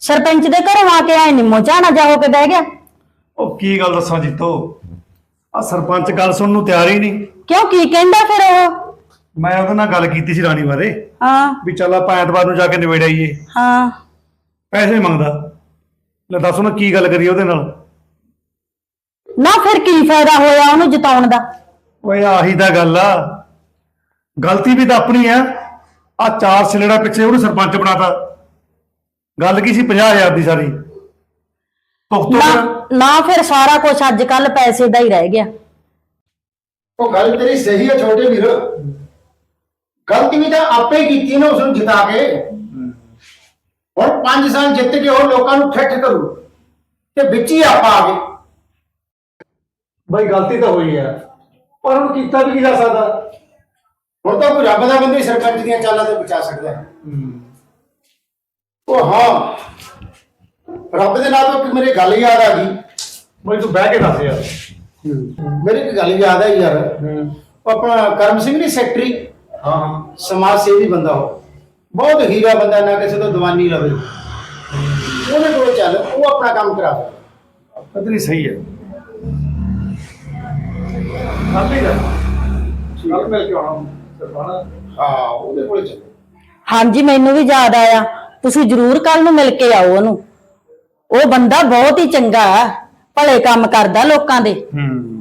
ਸਰਪੰਚ ਦੇ ਘਰੋਂ ਆ ਕੇ ਆਏ ਨਿੰਮੋ ਝਾਣਾ ਜਾ ਹੋ ਕੇ ਬਹਿ ਗਿਆ। ਉਹ ਕੀ ਗੱਲ ਦੱਸਾਂ ਜੀਤੋ? ਆ ਸਰਪੰਚ ਗੱਲ ਸੁਣਨ ਨੂੰ ਤਿਆਰ ਹੀ ਨਹੀਂ। ਕਿਉਂ ਕੀ ਕਹਿੰਦਾ ਫਿਰ ਉਹ? ਮੈਂ ਉਹਦੇ ਨਾਲ ਗੱਲ ਕੀਤੀ ਸੀ ਰਾਣੀ ਬਾਰੇ। ਹਾਂ। ਵੀ ਚੱਲ ਆਪਾਂ ਐਤਵਾਰ ਨੂੰ ਜਾ ਕੇ ਨਿਬੇੜ ਆਈਏ। ਹਾਂ। ਪੈਸੇ ਮੰਗਦਾ। ਲੈ ਦੱਸ ਉਹਨੇ ਕੀ ਗੱਲ ਕਰੀ ਉਹਦੇ ਨਾਲ। ਨਾ ਫਿਰ ਕੀ ਫਾਇਦਾ ਹੋਇਆ ਉਹਨੂੰ ਜਿਤਾਉਣ ਦਾ? ਓਏ ਆਹੀ ਤਾਂ ਗੱਲ ਆ। ਗਲਤੀ ਵੀ ਤਾਂ ਆਪਣੀ ਆ। ਆ ਚਾਰ ਸਿਲੜਾ ਪਿੱਛੇ ਉਹਨੂੰ ਸਰਪੰਚ ਬਣਾਤਾ। ਗੱਲ ਕੀ ਸੀ? 50000 ਦੀ ਸਾਰੀ। ਪੁਖਤੋ ਨਾ ਨਾ ਫਿਰ ਸਾਰਾ ਕੁਝ ਅੱਜ ਕੱਲ ਪੈਸੇ ਦਾ ਹੀ ਰਹਿ ਗਿਆ। ਉਹ ਗੱਲ ਤੇਰੀ ਸਹੀ ਹੈ ਛੋਟੇ ਵੀਰ। ਗਲਤੀ ਵੀ ਤਾਂ ਆਪੇ ਹੀ ਕੀਤੀ ਨਾ ਉਸ ਨੂੰ ਜਿਤਾ ਕੇ। ਹੁਣ 5 ਸਾਲ ਜਿੱਤ ਕੇ ਉਹ ਲੋਕਾਂ ਨੂੰ ਠੱਠ ਕਰੂ। ਤੇ ਵਿੱਚ ਹੀ ਆਪਾਂ ਆ ਗਏ। ਬਈ ਗਲਤੀ ਤਾਂ ਹੋਈ ਆ ਪਰ ਉਹਨੂੰ ਕੀਤਾ ਵੀ ਕੀ ਜਾ ਸਕਦਾ? ਹੁਣ ਤਾਂ ਕੋਈ ਰੱਬ ਦਾ ਬੰਦਾ ਹੀ ਸਰਪੰਚ ਦੀਆਂ ਚਾਲਾਂ ਤੋਂ ਬਚਾ ਸਕਦਾ। ਹੈ। ਉਹ ਹਾਂ ਰੱਬ ਦੇ ਨਾਂ ਤੋਂ ਮੇਰੇ ਗੱਲ ਯਾਦ ਆ ਗਈ। ਬਈ ਤੂੰ ਬਹਿ ਕੇ ਦੱਸ ਯਾਰ। ਮੇਰੀ ਇੱਕ ਗੱਲ ਯਾਦ ਹੈ ਯਾਰ। ਉਹ ਆਪਣਾ ਕਰਮ ਸਿੰਘ ਨਹੀਂ ਸੈਕਟਰੀ? ਹਾਂ ਹਾਂ। ਸਮਾਜ ਸੇਵੀ ਬੰਦਾ ਉਹ। ਬਹੁਤ ਹੀਰਾ ਬੰਦਾ ਨਾ ਕਿਸੇ ਤੋਂ ਦਵਾਨੀ ਲਵੇ। ਉਹਦੇ ਕੋਲ ਚੱਲ ਉਹ ਆਪਣਾ ਕੰਮ ਕਰਾ ਦੇ। ਪਤਨੀ ਸਹੀ ਹੈ। ਆਪੇ ਜਾ ਕੱਲ ਮਿਲ ਕੇ ਆਉਣਾ ਸਰਪੰਚ ਹਾਂ ਉਹਦੇ ਕੋਲ ਚੱਲ। ਹਾਂਜੀ ਮੈਨੂੰ ਵੀ ਯਾਦ ਆਇਆ। ਤੁਸੀਂ ਜ਼ਰੂਰ ਕੱਲ ਨੂੰ ਮਿਲ ਕੇ ਆਓ ਉਹਨੂੰ। ਉਹ ਬੰਦਾ ਬਹੁਤ ਹੀ ਚੰਗਾ ਆ, ਭਲੇ ਕੰਮ ਕਰਦਾ ਲੋਕਾਂ ਦੇ। ਹੂੰ।